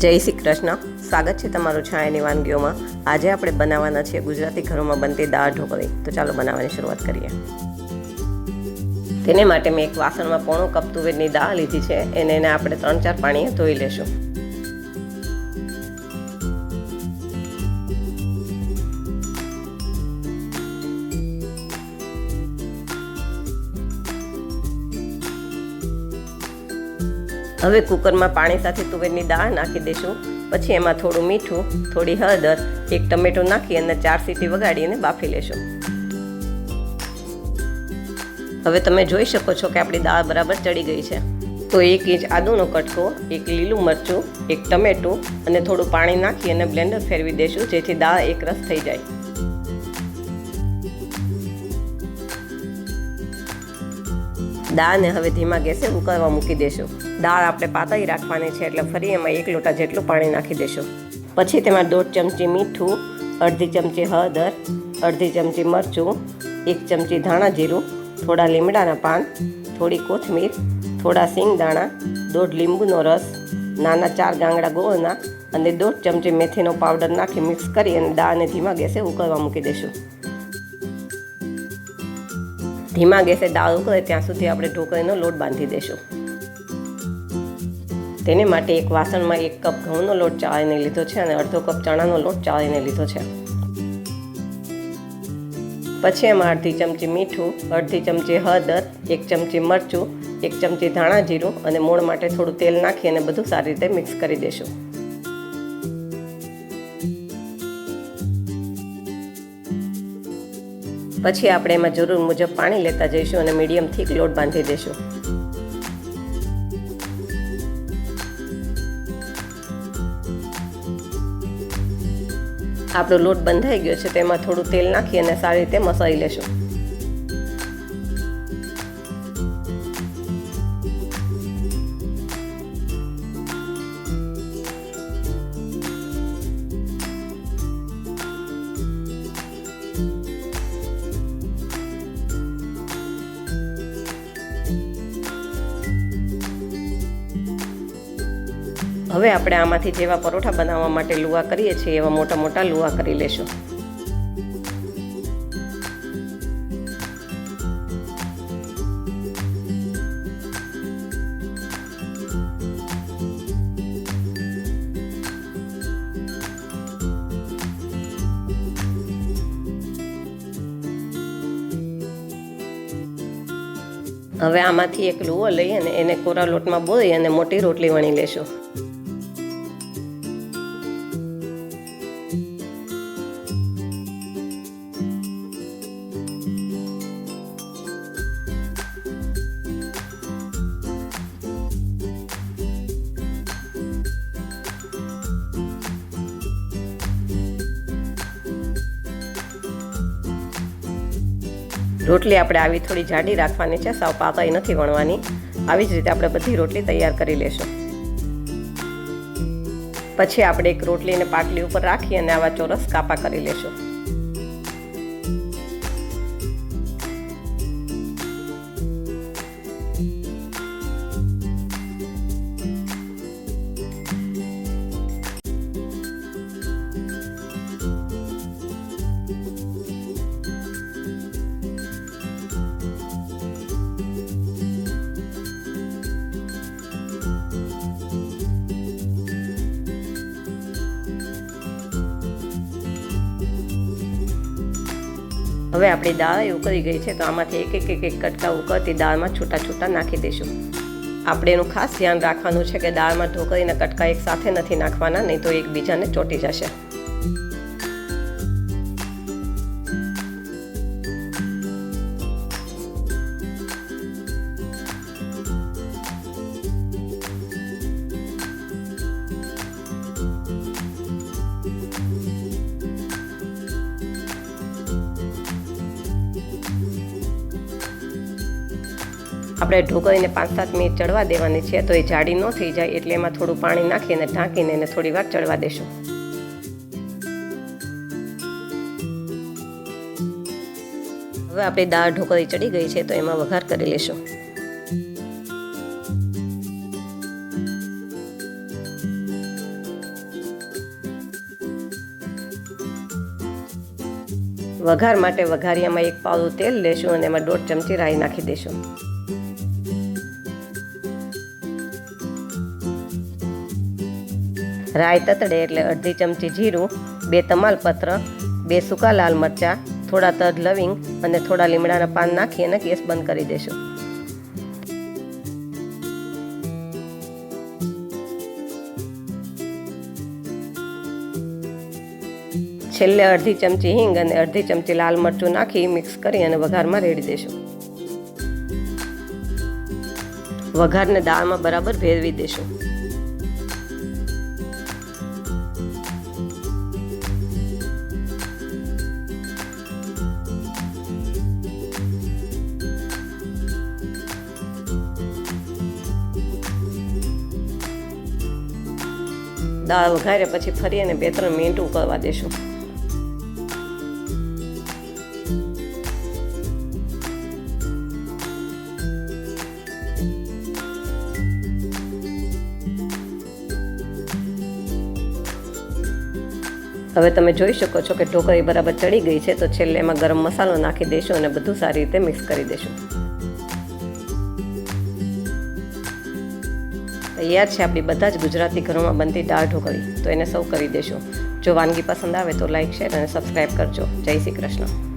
જય શ્રી કૃષ્ણ. સ્વાગત છે તમારું છાયાની વાનગીઓમાં. આજે આપણે બનાવવાના છીએ ગુજરાતી ઘરોમાં બનતી દાળ ઢોકળી. તો ચાલો બનાવવાની શરૂઆત કરીએ. તેને માટે મેં એક વાસણમાં પોણો કપ તુવેરની દાળ લીધી છે. એને એને આપણે ત્રણ ચાર પાણીએ ધોઈ લેશું. હવે કુકરમાં પાણી સાથે તુવેરની દાળ નાખી દઈશું પછી એમાં થોડું મીઠું, થોડી હળદર, એક ટમેટું નાખી અને ચાર સીટી વગાડીને બાફી લેશું. હવે તમે જોઈ શકો છો કે આપણી દાળ બરાબર ચડી ગઈ છે. તો એક ઇંચ આદુનો કટકો, એક લીલું મરચું, એક ટમેટું અને થોડું પાણી નાખી અને બ્લેન્ડર ફેરવી દઈશું જેથી દાળ એક રસ થઈ જાય. દાળને હવે ધીમા ગેસે ઉકળવા મૂકી દેશું. દાળ આપણે પાતળી રાખવાની છે એટલે ફરી એમાં એક લોટા જેટલું પાણી નાખી દેશું પછી તેમાં દોઢ ચમચી મીઠું, અડધી ચમચી હળદર, અડધી ચમચી મરચું, એક ચમચી ધાણા જીરું, થોડા લીમડાના પાન, થોડી કોથમીર, થોડા દાણા દોઢ લીંબુનો રસ, નાના ચાર ગાંગડા ગોળના અને દોઢ ચમચી મેથીનો પાવડર નાખી મિક્સ કરી અને દાળને ધીમા ગેસે ઉકળવા મૂકી દઈશું. ધીમા ગેસે દાળ ઉકળે ત્યાં સુધી આપણે ઢોકળીનો લોટ બાંધી દઈશું. તેને માટે એક વાસણમાં એક કપ ઘઉંનો લોટ ચાળીને લીધો છે અને અડધો કપ ચણાનો લોટ ચાળીને લીધો છે. પછી એમાં અડધી ચમચી મીઠું, અડધી ચમચી હળદર, એક ચમચી મરચું, એક ચમચી ધાણા જીરું અને મૂળ માટે થોડું તેલ નાખી અને બધું સારી રીતે મિક્સ કરી દઈશું પછી આપણે એમાં જરૂર મુજબ પાણી લેતા જઈશું અને મીડિયમ થીક લોટ બાંધી દઈશું આપણો લોટ બંધાઈ ગયો છે તેમાં થોડું તેલ નાખી અને સારી રીતે મસાઈ લેશું. હવે આપણે આમાંથી જેવા પરોઠા બનાવવા માટે લુવા કરીએ છીએ, એવા મોટા મોટા લુવા કરી લેશું. હવે આમાંથી એક લુવો લઈ અને એને કોરા લોટમાં બોળી અને મોટી રોટલી વણી લેશું. રોટલી આપણે આવી થોડી જાડી રાખવાની છે, સાવ પાતળી નથી વણવાની. આવી જ રીતે આપણે બધી રોટલી તૈયાર કરી લેશું. પછી આપણે એક રોટલીને પાટલી ઉપર રાખી અને આવા ચોરસ કાપા કરી લેશું. હવે આપણી દાળ ઉકળી ગઈ છે, તો આમાંથી એક એક એક એક કટકા ઉકળતી દાળમાં છૂટા છૂટા નાખી દઈશું. આપણે એનું ખાસ ધ્યાન રાખવાનું છે કે દાળમાં ઢોકળીના કટકા એક સાથે નથી નાખવાના, નહીં તો એકબીજાને ચોટી જશે. આપણે ઢોકળીને પાંચ સાત મિનિટ ચડવા દેવાની છે તો એ જાડી ન થઈ જાય એટલે એમાં થોડું પાણી નાખીને ઢાંકીને એને થોડી વાર ચડવા દેશું. હવે આપણી દાળ ઢોકળી ચડી ગઈ છે તો એમાં વઘાર કરી લઈશું વઘાર માટે વઘારિયામાં એક પાવડું તેલ લેશું અને એમાં દોઢ ચમચી રાઈ નાખી દેશું. રાઈ તતડે એટલે અડધી ચમચી જીરું, બે તમાલપત્ર, બે સૂકા લાલ મરચાં, થોડા તજ લવિંગ અને થોડા લીમડાના પાન નાખી અને ગેસ બંધ કરી દેશું. છેલ્લે અડધી ચમચી હિંગ અને અડધી ચમચી લાલ મરચું નાખી મિક્સ કરી અને વઘારમાં રેડી દેશું. વઘારને દાળમાં બરાબર ભેળવી દેશું. દાળ વઘારે પછી ફરી અને બે ત્રણ મિનિટ ઉકળવા દેશું. હવે તમે જોઈ શકો છો કે ઢોકળી બરાબર ચડી ગઈ છે, તો છેલ્લે એમાં ગરમ મસાલો નાખી દઈશું અને બધું સારી રીતે મિક્સ કરી દઈશું. તૈયાર છે આપણી બધા જ ગુજરાતી ઘરોમાં બનતી દાળ ઢોકળી, તો એને સૌ કરી દેશો જો વાનગી પસંદ આવે તો લાઇક શેર અને સબસ્ક્રાઈબ કરજો. જય શ્રી કૃષ્ણ.